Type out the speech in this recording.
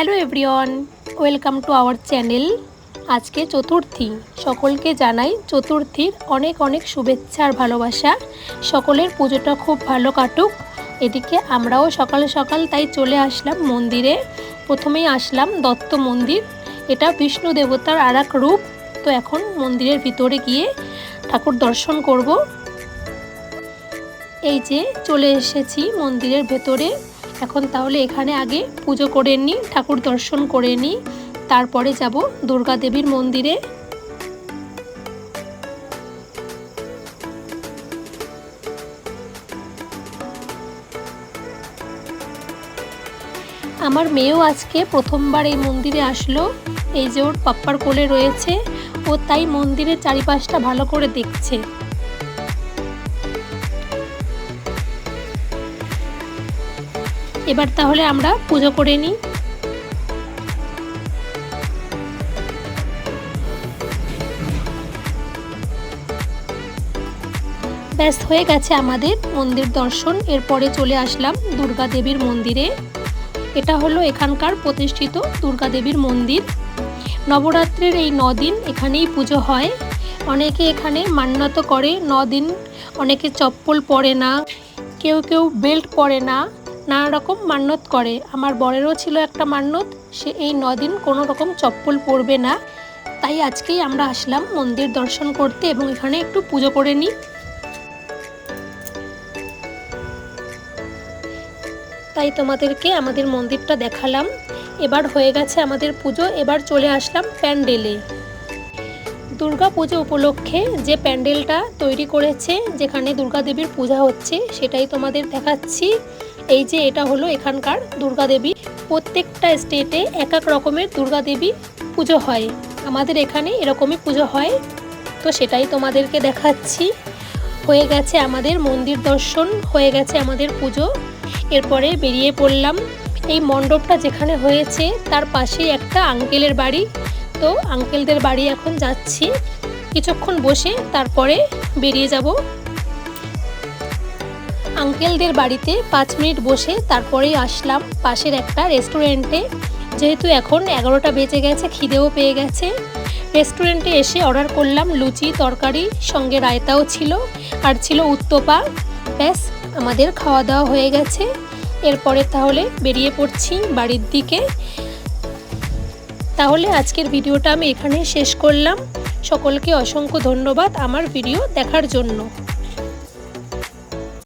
Hello everyone, welcome to our channel. আজকে চতুর্থী। সকলকে জানাই চতুর্থীর অনেক অনেক শুভেচ্ছা আর ভালোবাসা। সকলের পুজোটা খুব ভালো কাটুক। এদিকে আমরাও সকাল সকাল তাই চলে আসলাম মন্দিরে। প্রথমেই আসলাম দত্ত মন্দির। এটা বিষ্ণু দেবতার আর রূপ। তো এখন মন্দিরের ভিতরে গিয়ে ঠাকুর দর্শন করব। এই যে চলে এসেছি মন্দিরের ভেতরে। এখন তাহলে এখানে আগে পুজো করে নিই ঠাকুর দর্শন করে নিই তারপরে যাব দুর্গা দেবীর মন্দিরে। আমার মেয়েও আজকে প্রথমবার এই মন্দিরে আসলো, এই যে ওর পাপ্পার কোলে রয়েছে, ও তাই মন্দিরের চারিপাশটা ভালো করে দেখছে। এবার তাহলে আমরা পুজো করে নিই। ব্যাস, হয়ে গেছে আমাদের মন্দির দর্শন। এরপরে চলে আসলাম দুর্গা দেবীর মন্দিরে। এটা হলো এখানকার প্রতিষ্ঠিত দুর্গা দেবীর মন্দির। নবরাত্রির এই দিন এখানেই পুজো হয়। অনেকে এখানে মান্যত করে দিন অনেকে চপ্পল পরে না, কেউ কেউ বেল্ট পরে না। নানা রকম মান্যত করে। আমার বরেরও ছিল একটা মান্যত, সে এই দিন কোনো রকম চপ্পল পরবে না। তাই আজকেই আমরা আসলাম মন্দির দর্শন করতে এবং এখানে একটু পুজো করে নিই। তাই তোমাদেরকে আমাদের মন্দিরটা দেখালাম। এবার হয়ে গেছে আমাদের পুজো। এবার চলে আসলাম প্যান্ডেলে। দুর্গা পুজো উপলক্ষে যে প্যান্ডেলটা তৈরি করেছে, যেখানে দুর্গা দেবীর পূজা হচ্ছে, সেটাই তোমাদের দেখাচ্ছি। এই যে এটা হলো এখানকার দুর্গা দেবী প্রত্যেকটা স্টেটে এক এক রকমের দুর্গা দেবী পুজো হয়। আমাদের এখানে এরকমই পুজো হয়। তো সেটাই তোমাদেরকে দেখাচ্ছি। হয়ে গেছে আমাদের মন্দির দর্শন, হয়ে গেছে আমাদের পুজো। এরপরে বেরিয়ে পড়লাম। এই মণ্ডপটা যেখানে হয়েছে, তার পাশেই একটা আঙ্কেলের বাড়ি। তো আঙ্কেলদের বাড়ি এখন যাচ্ছি। কিছুক্ষণ বসে তারপরে বেরিয়ে যাব। আঙ্কেলদের বাড়িতে পাঁচ মিনিট বসে তারপরেই আসলাম পাশের একটা রেস্টুরেন্টে। যেহেতু এখন এগারোটা বেজে গেছে, খিদেও পেয়ে গেছে। রেস্টুরেন্টে এসে অর্ডার করলাম লুচি, তরকারি, সঙ্গে রায়তাও ছিল, আর ছিল উত্তপা। ব্যাস, আমাদের খাওয়া দাওয়া হয়ে গেছে। এরপরে তাহলে বেরিয়ে পড়ছি বাড়ির দিকে। তাহলে আজকের ভিডিওটা আমি এখানেই শেষ করলাম। সকলকে অসংখ্য ধন্যবাদ আমার ভিডিও দেখার জন্য।